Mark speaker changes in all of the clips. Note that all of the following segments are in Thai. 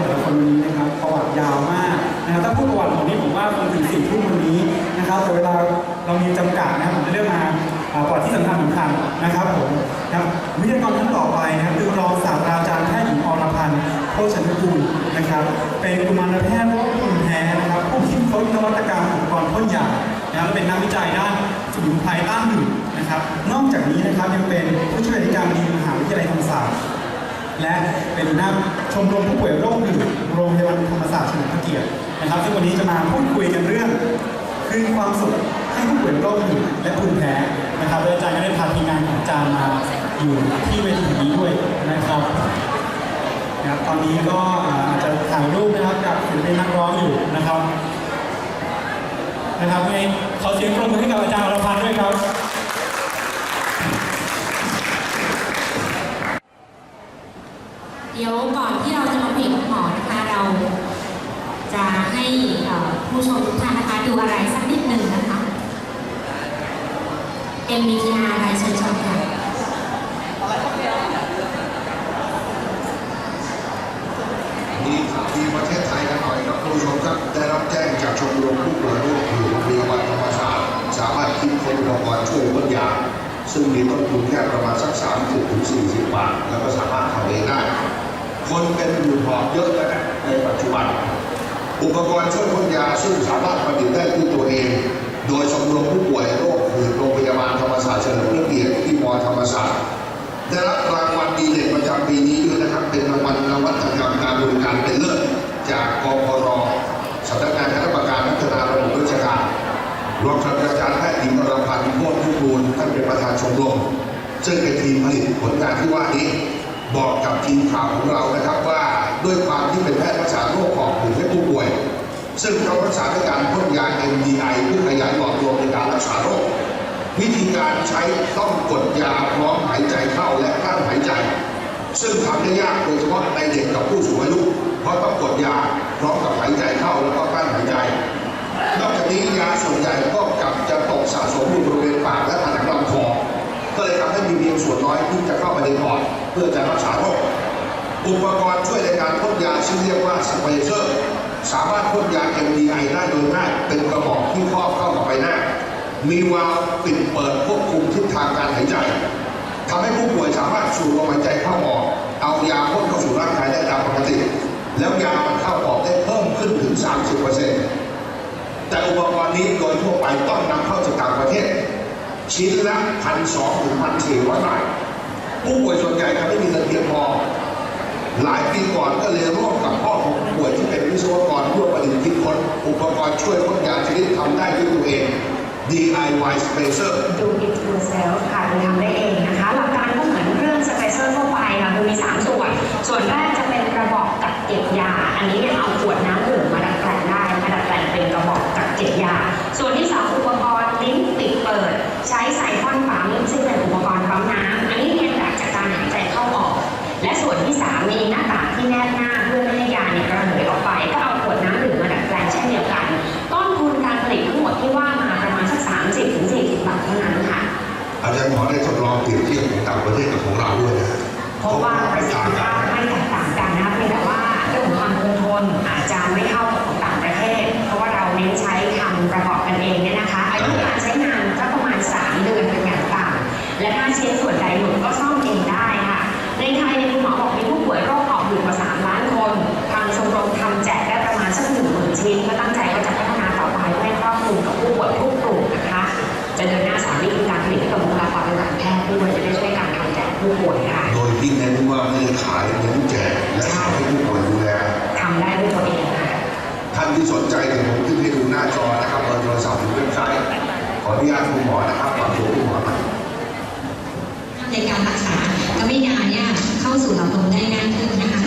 Speaker 1: แต่ละคนวันนี้นะครับประวัติยาวมากนะครับถ้าพูดประวัติผมนี่ผมว่าคงถึงสี่ทุ่มวันนี้นะครับแต่เวลาเรามีจำกัดนะครับผมจะเลือกมาอ่าประวัติที่สำคัญสำคัญนะครับผมนะครับวิทยากรท่านต่อไปนะครับคือรองศาสตราจารย์แพทย์หญิงอรพันธ์โภชนกุลนะครับ เป็นกุมารแพทย์โรคภูมิแพ้นะครับผู้คิดค้นนวัตกรรมอุปกรณ์พ่นยานะครับและเป็นนักวิจัยด้านสมุนไพรต้านหนึ่งนะครับ นอกจากนี้นะครับยังเป็นผู้ช่วยอธิการบดีมหาวิทยาลัยธรรมศาสตร์ และเป็นหน้าชมรมผู้ป่วยโรคหนึ่งโรงพยาบาลธรรมศาสตร์เฉลิมพระเกียรตินะครับ ซึ่งวันนี้จะมาพูดคุยกันเรื่องคืนความสุขให้ผู้ป่วยโรคหนึ่งและภูมิแพ้นะครับอาจารย์ก็ได้พาทีมงานของอาจารย์มาอยู่ที่เวทีนี้ด้วยนะครับนะครับตอนนี้ก็อาจจะถ่ายรูปนะครับกับศิลปินนักร้องอยู่นะครับนะครับไงขอเสียงปรบมือให้กับอาจารย์อรพันธ์ด้วยครับ
Speaker 2: ดี๋ยวก่อนที่เราจะมาเปลี่ยนหมอนะคะเราจะให้ผู้ชมทุกท่านนะคะดูอะไรสักนิดหนึ่งนะคะ MBTI อะไรเชิญชมค่ะ
Speaker 3: มีข่ที่ประเทศไทยกันหน่อยครับคุณผู้ชมครับได้รับแจ้งจากชมรมผู้ป่วยโรคผิวโรงพยาบาลธรรมศาสตร์สามารถคิดค้นอุปกรณ์ช่วยลดยาซึ่งมีต้นทุนแค่ประมาณสัก30ถึง40 บาท แล้วก็สามารถทำเองได้ คนเป็นอยู่หอบเยอะแล้วนะในปัจจุบัน อุปกรณ์ช่วยพ่นยาซึ่งสามารถผลิตได้ด้วยตัวเอง โดยชมรมผู้ป่วยโรคหืดโรงพยาบาลธรรมศาสตร์เฉลิมพระเกียรติที่มอธรรมศาสตร์ได้รับรางวัลดีเด่นประจำปีนี้ด้วยนะครับ เป็นรางวัลนวัตกรรมการบริการเป็นเลิศจากกพรสำนักงานคณะกรรมการพัฒนาระบบราชการรวมศาสตราจารย์แพทย์หญิงอรพันธ์โพธิพุบูลท่านเป็นประธานชมรมซึ่งเป็นทีมผลิตผลงานที่ว่านี้ บอกกับทีมข่าวของเรานะครับว่าด้วยความที่เป็นแพทย์รักษาโรคหอบหืดให้ผู้ป่วย ซึ่งเขารักษาด้วยการพ่นยา MDI เพื่อขยายหลอดลมในการรักษาโรค วิธีการใช้ต้องกดยาพร้อมหายใจเข้าและกั้นหายใจ ซึ่งทำได้ยากโดยเฉพาะในเด็กกับผู้สูงอายุ เพราะต้องกดยาพร้อมกับหายใจเข้าแล้วก็กั้นหายใจ นอกจากนี้ยาส่วนใหญ่ก็กลับจะตกสะสมอยู่บริเวณปากและผนัง ก็เลยทำให้มีเพียงส่วนน้อยที่จะเข้าไปในปอดเพื่อจะรักษาโรคอุปกรณ์ช่วยในการพ่นยาชื่อเรียกว่าสเปรเซอร์สามารถพ่นยา MDI ได้โดยง่ายเป็นกระบอกที่ครอบเข้ากับใบหน้า มีวาล์วปิดเปิดควบคุมทิศทางการหายใจทำให้ผู้ป่วยสามารถสูดลมหายใจเข้าออกเอายาพ่นเข้าสู่ร่างกายได้ตามปกติ แล้วยามันเข้าออกได้เพิ่มขึ้นถึง 30%แต่อุปกรณ์นี้โดยทั่วไปต้องนำเข้าจากต่างประเทศ ชิ้นละพันสองถึงพันสี่ร้อยบาทผู้ป่วยส่วนใหญ่จะไม่มีเงินเพียงพอ หลายปีก่อนก็เลยร่วมกับพ่อของผู้ป่วยที่เป็นวิศวกรร่วมประดิษฐ์คิดค้นอุปกรณ์ช่วยพ่นยาชนิดทำได้ด้วยตัวเอง DIY Spacer
Speaker 4: do it yourself ค่ะคือทำได้เองนะคะ หลักการก็เหมือนเครื่องสเปเซอร์ทั่วไปค่ะคือมี 3 ส่วน ส่วนแรกจะเป็นกระบอกกักเก็บยา อันนี้เนี่ยเอาขวดน้ำดื่มมาดัดแปลงได้มาดัดแปลงเป็นกระบอกกักเก็บยา ส่วนที่สองอุปกรณ์ลิ้น ปิดเปิด ใช้ไซฟอนปั๊มซึ่งเป็นอุปกรณ์ปั๊มน้ำอันนี้เรียนแบบจากการหายใจเข้าออก และส่วนที่สามมีหน้ากากที่แนบหน้าเพื่อไม่ให้ยาเนี่ยระเหยออกไป ก็เอาขวดน้ำดื่มมาดัดแปลงเช่นเดียวกัน ต้นทุนการผลิตทั้งหมดที่ว่ามาประมาณสัก 30ถึง40บาทเท่านั้นค่ะ
Speaker 3: อาจารย์หมอได้ทดลองเปรียบเทียบของต่างประเทศกับของเราด้วยนะ
Speaker 4: เพราะว่าประสิทธิภาพไม่แตกต่างกันนะคะเพียงแต่ว่าเรื่องของความคงทนอาจจะไม่เท่ากับของต่างประเทศ เพราะว่าเราเน้นใช้ทำประกอบกันเองเนี่ยนะคะอายุการใช้งานก็ประมาณ 3 เดือนเป็นอย่างต่ำและถ้าเชิ้นส่วนใดหลุดก็ซ่อมเองได้ค่ะ ในไทยเนี่ยคุณหมอบอกมีผู้ป่วยโรคหอบหืดกว่า 3 ล้านคนทางชมรมทำแจกได้ประมาณสักหนึ่งหมื่นชิ้นก็ตั้งใจว่าจะพัฒนาต่อไปเพื่อให้ครอบคลุมกับผู้ป่วยทุกกลุ่มนะคะ จะเดินหน้าสอนวิธีการผลิตให้กับบุคลากรทางการแพทย์ด้วยจะได้ช่วยการทำแจกผู้ป่วยค่ะ
Speaker 3: โดยที่เน้นว่าไม่ได้ขายเน้นแจกและขายให้ผู้ป่วยดูแล
Speaker 4: ทำได้ด้วยตัวเองค่ะ
Speaker 3: ท่านที่สนใจเนี่ย ออนุญาตคุณหมอนะครับฝากตัวคุณหมอหน่อย
Speaker 5: ในการรักษาทำให้ยาเนี่ยเข้าสู่หลอดลมได้ง่ายขึ้นนะคะ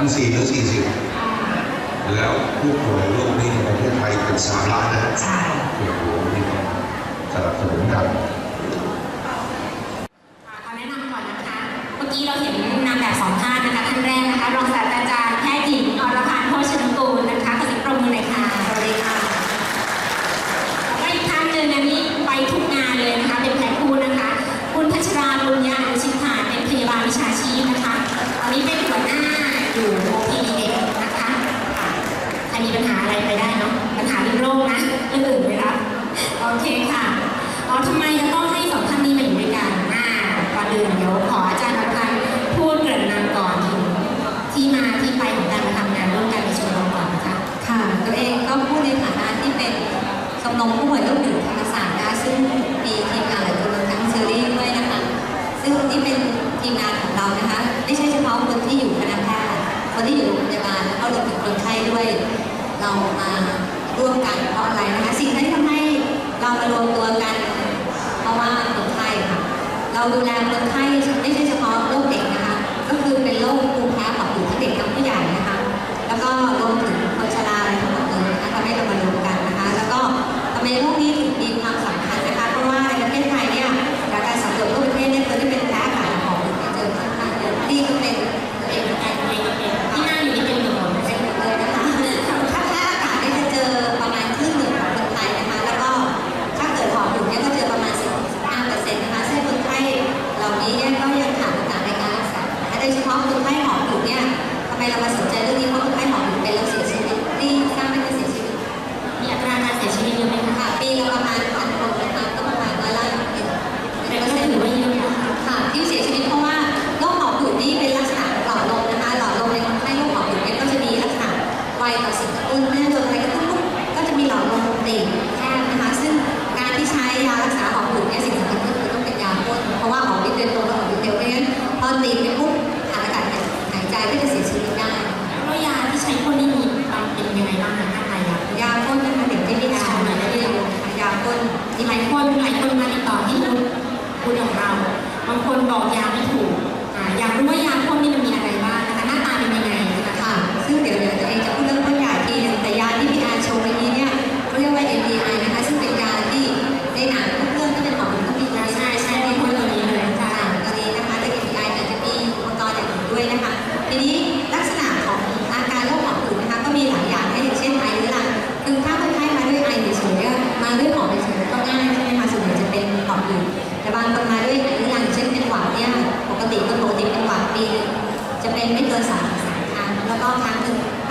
Speaker 5: พันสี่ห
Speaker 2: รือสี่สิบแล้ว
Speaker 5: ผู้ป่วยโรคนี้ในประเทศไทยเป็นสามล้านนะใช่โอ้โหนี่สนับสนุนกันขอแนะนำก่อนนะ
Speaker 2: คะ
Speaker 5: เมื่
Speaker 2: อกี้เรา
Speaker 5: เห็น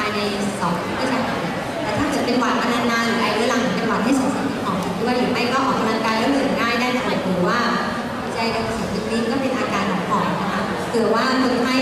Speaker 5: า
Speaker 2: ย
Speaker 5: ในสองก็จะหยแต่ถ้าจะเป็นหวัดนานๆหรือไอเรื้อรังเป็นหวัดให้สงสัยออกด้วยหรือไม่ก็ออกกำลังกายเรื่องอื่นง่าย
Speaker 2: ได้หมายถึงว่า
Speaker 5: ใจกระสับกระส่ายก็เป็นอาการของหอบนะคะเผื่อว่าคนไข้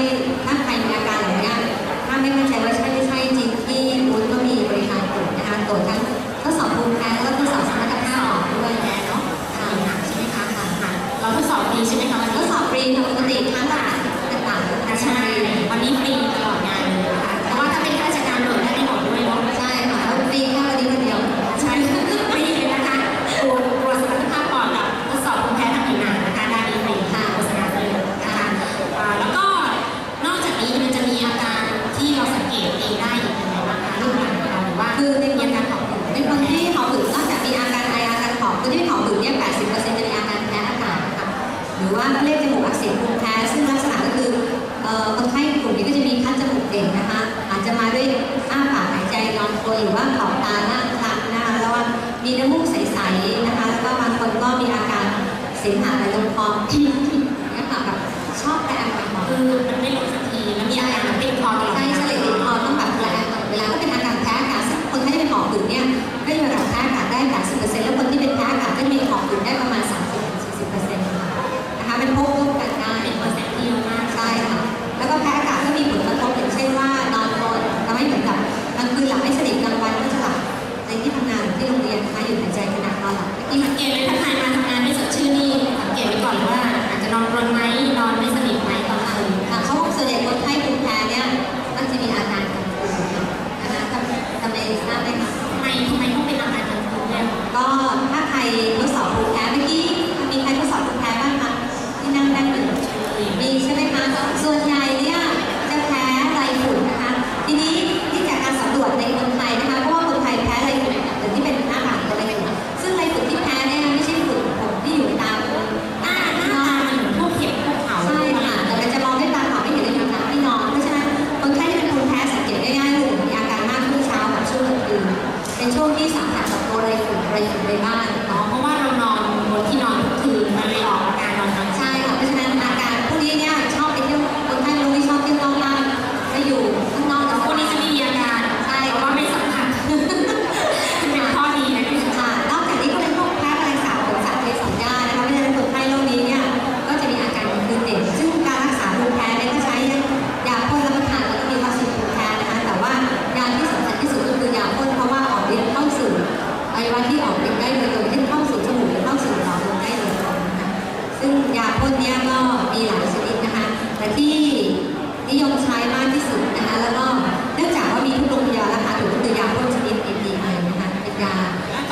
Speaker 5: ในช่วงที่สาหั
Speaker 2: สกับตัวอะไรอ
Speaker 5: ยู่อะไร
Speaker 2: อยู่
Speaker 5: นในบ้าน
Speaker 2: เนาะ
Speaker 5: เพราะว่าเรานอนบนที่นอนทุกคืนมันไม่ออก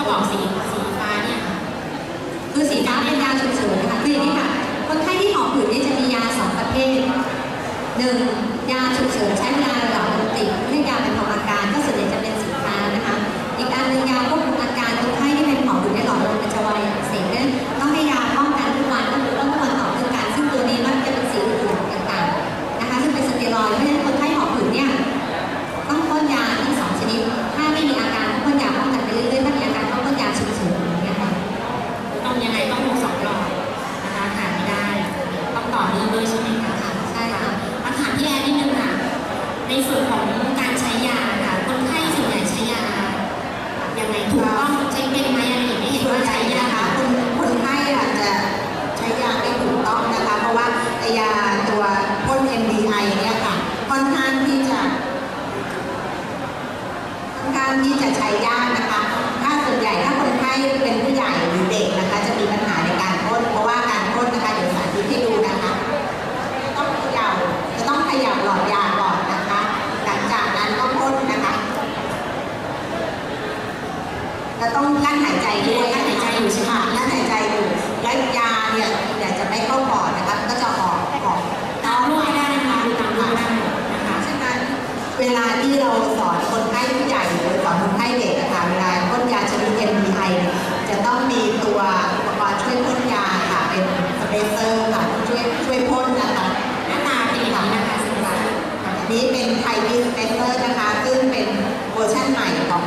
Speaker 5: รบอ
Speaker 2: กสีสีฟ้าเนี่ยค่ะ
Speaker 5: คือสีฟ้าเป็นยาฉุกเฉินนะคะคืออย่างนี้ค่ะ คนไข้ที่หอบหืดนี่จะมียาสองประเภทหนึ่งยาฉุกเฉินใช้เวลา เลเซอร์ค่ะ
Speaker 2: ช่วยช่วย
Speaker 6: พ่นนะคะหน้าตาเป็นแบบนี้
Speaker 2: นะ
Speaker 6: คะสุดาอันนี้เป็นไทบิสเลเซอร์นะคะ ซึ่งเป็นเวอร์ชั่นใหม่ของ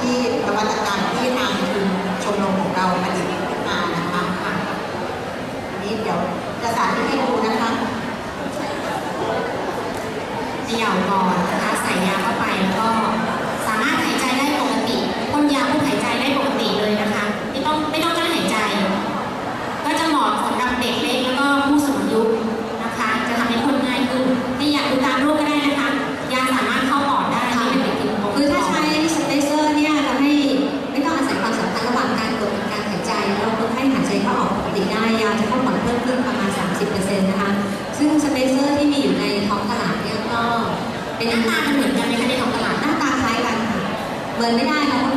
Speaker 6: ที่นวัตกรรมที่ทางทีมชมรมของเราผลิตขึ้นมานะคะค่ะ
Speaker 2: นี้เดี๋ยวจะสา
Speaker 5: ธิตให้
Speaker 2: ดู
Speaker 5: นะคะเดี่
Speaker 2: ย
Speaker 5: วก่อน เป็นหน้าตา
Speaker 2: มันเหมือนกันในคะ
Speaker 6: ในของตลาดหน้าตาคล้า
Speaker 2: ยกันเห
Speaker 5: มือนไม่ได้ค่ะ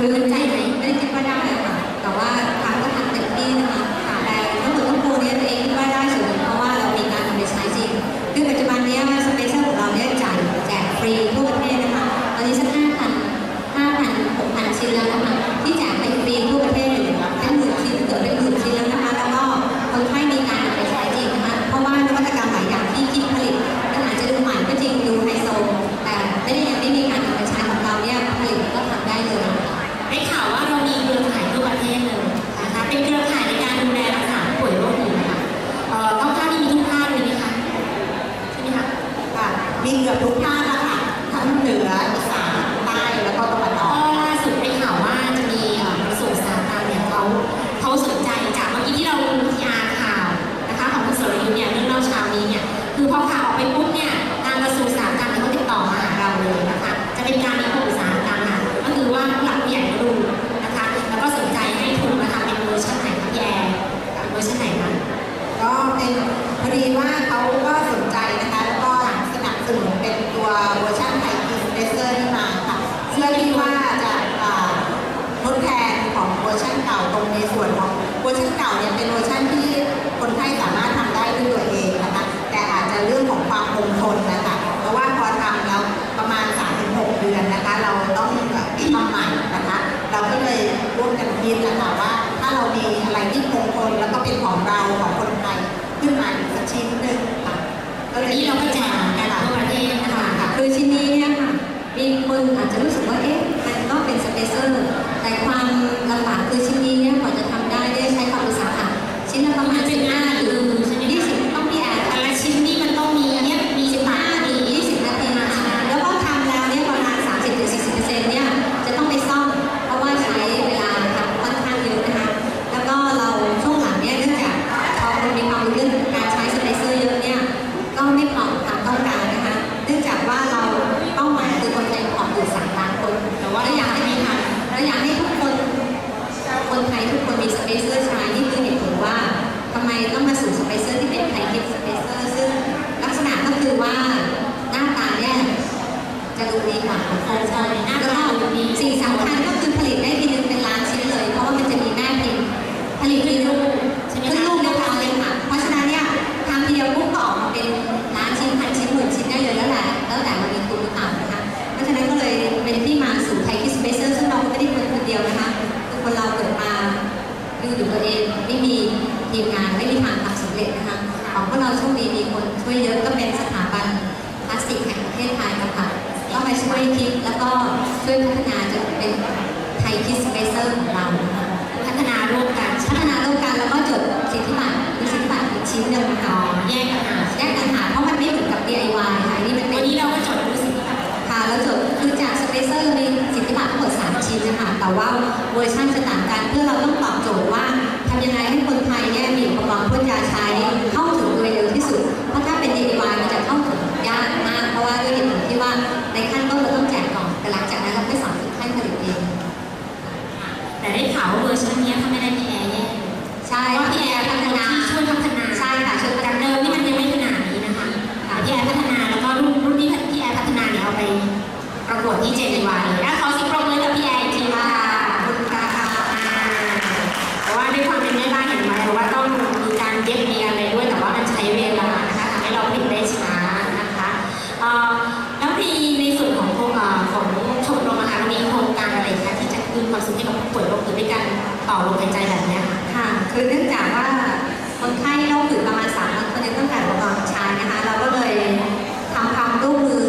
Speaker 5: Good นคิดนะคะ ไทยคิสเปเซอร์ของเรานะคะ
Speaker 2: พัฒนาร่วมกัน
Speaker 5: พัฒนาร่วมกันแล้วก็จดสิทธิบัตรมีสิทธิบัตรอีกชิ้นหนึ่งนะคะ
Speaker 2: แยกกันหา
Speaker 5: แยกต่างหาเพราะมันไม่เหมือนกับ DIY ค่ะอันนี่มันเป็
Speaker 2: วันนี้เราก็จดรู้สึกแบบ
Speaker 5: ค่ะแล้วจดคือจากสเปเซอร์มีสิทธิบัตรทั้งหมด3ชิ้นนะคะแต่ว่าเวอร์ชันจะต่างกันเพื่อเราต้องตอบโจทย์ว่าทำยังไงให้คนไทยเนี่ยมีอุปกรณ์พ่นยาใช้เข้าาวว่าเว
Speaker 2: อร์ชันเนี้ยถ้าไม่ได้พี่แอร์แย่
Speaker 5: ใช่
Speaker 2: เพราะ
Speaker 5: ค่ะ
Speaker 2: พี่แอร์พัฒนาช่วยพัฒนา
Speaker 5: ใช่ค่ะช่วยพัฒ
Speaker 2: จาก
Speaker 5: นา
Speaker 2: เดิมที่มันยังไม่ขนาดนี้นะคะค่ะพี่แอร์พัฒนาแล้วก็รุ่นรุ่นที่พี่แอร์พัฒนาเนี่ยเอาไปประกวดที่เจนีวาเลย ลมหายใจแบบเนี้ยค่ะ
Speaker 5: ค่ะ คือเนื่องจากว่าคนไข้โรคหืดประมาณ3ล้านคนยังต้องการอุปกรณ์ใช้นะคะ เราก็เลยทำความร่วมมือ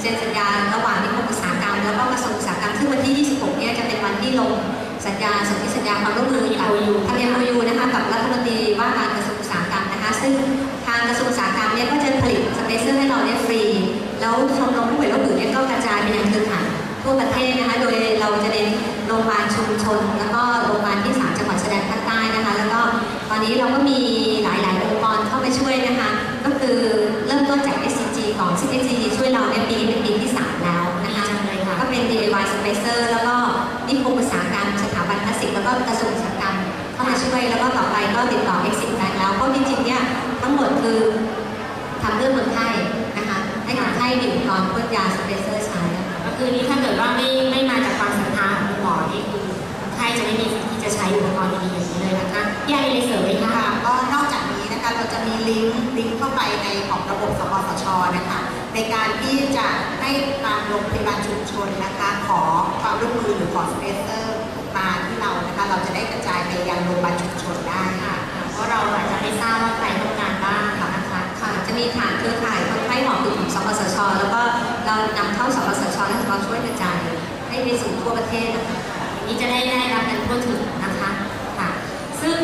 Speaker 5: เซ็นสัญญาระหว่างนิคมอุตสาหกรรมแล้วก็กระทรวงอุตสาหกรรมซึ่งวันที่ 26 เนี่ยจะเป็นวันที่ลงสัญญาสนธิสัญญาความร่วมมือกับ
Speaker 2: MOU
Speaker 5: ทำ MOU นะคะกับรัฐมนตรีว่าการกระทรวงอุตสาหกรรมนะคะ ซึ่งทางกระทรวงอุตสาหกรรมเนี่ยก็จะผลิตสเปเซอร์ให้เราเนี่ยฟรี แล้วชมรมผู้ป่วยโรคหืดเนี่ยก็กระจายไปยังเครือข่ายทั่วประเทศนะคะ โดยเราจะเน้นโรงพยาบาลชุมชนแล้วก็โรงพยาบา ลที่สามจังหวัดชายแดนภาคใต้นะคะ แล้วก็ตอนนี้เราก็มีหลาย ๆ องค์กรเข้ามาช่วยนะคะ ก็คือเริ่มต้นจาก SCG ก่อนซึ่ง SCG ช่วยเราในยปีนี้เป็นปีที่ 3 แล้วนะคะ
Speaker 2: ดีจังเลยค่ะ
Speaker 5: ก็เป็น DIY Spacer แล้ว
Speaker 6: ลิงก์ลิงก์เข้าไปในของระบบสปสชนะคะ ในการที่จะให้ทางโรงพยาบาลชุมชนนะคะ ขอความร่วมมือหรือขอสเปเซอร์มาที่เรานะคะ เราจะได้กระจายไปยังโรงพยาบาลชุมชนได้
Speaker 2: ค่ะเพราะเราอาจจะไม่ทราบว่าใครต้องการบ้างนะคะ
Speaker 5: ค่ะจะมีฐานเครือข่ายคนไข้หอบหืดของสปสชแล้วก็เรานำเข้าสปสชและเราช่วยกระจายให้ไปสู่ทั่วประเทศนะคะ
Speaker 2: นี้จะได้ได้รับกันทั่วถึงนะคะค่ะ ซึ่ง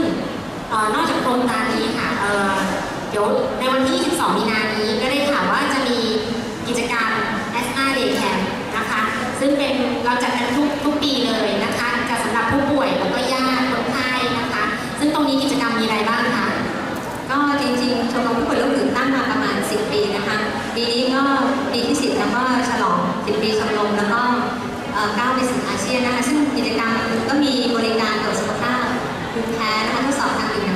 Speaker 2: ออนอกจากโครงการนี้ค่ะ เดี๋ยวในวันที่ 22 มีนานี้ก็ได้ข่าวว่าจะมีกิจกรรม asthma Day Camp นะคะ ซึ่งเป็นเราจัดกันทุกทุกปีเลยนะคะจะสำหรับผู้ป่วยแล้วก็ญาติคนไข้นะคะ ซึ่งตรงนี้กิจกรรมมีอะไรบ้างคะ
Speaker 5: ก็จริงๆชมรมผู้ป่วยโรคหืดตั้งมาประมาณ 10 ปีนะคะปีนี้ก็ปีที่ 10 แล้วก็ฉลอง 10 ปีชมรมแล้วก็ก้าวไปสู่อาเซียนนะคะซึ่งกิจกรรมก็มีบริการตรวจสุขภาพภูมิแพ้นะคะทดสอบทางดิน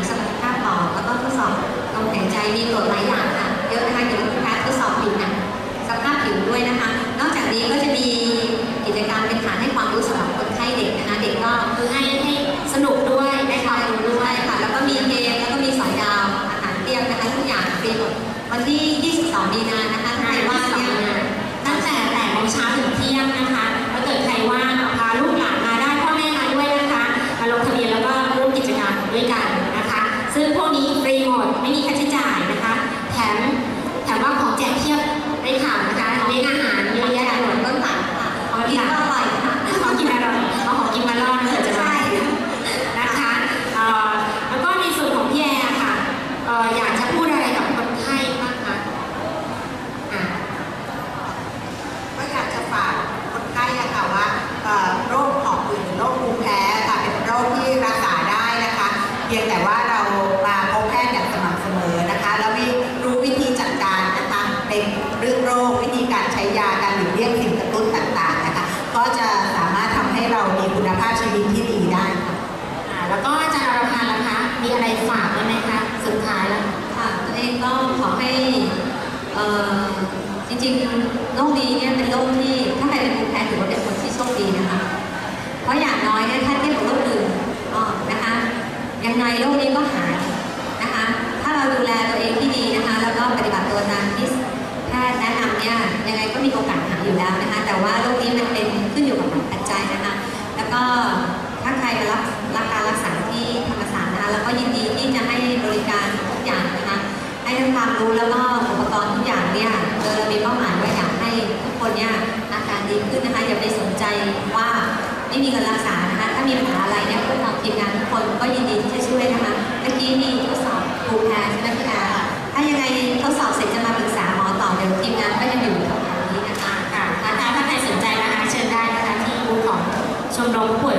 Speaker 5: ว่าไม่มีเงินรั
Speaker 2: ก
Speaker 6: ษานะคะถ้ามี
Speaker 5: ปัญหาอะไรเนี่ยพวกเราทีมงานทุกคนก็ยินดีที่จะช่วยนะคะเมื่อกี้มีทดสอบภูแพ้ใช่ไหมคุณอาถ้ายังไงทดสอบเสร็จจะมาปรึกษาหมอต่อเดี๋ยวทีมงานก็ยังอยู่แถวๆนี้นะคะ
Speaker 2: ค่ะนะคะถ้าใครสนใจนะคะเชิญได้นะคะที่บูของชมรมผู้ป่วย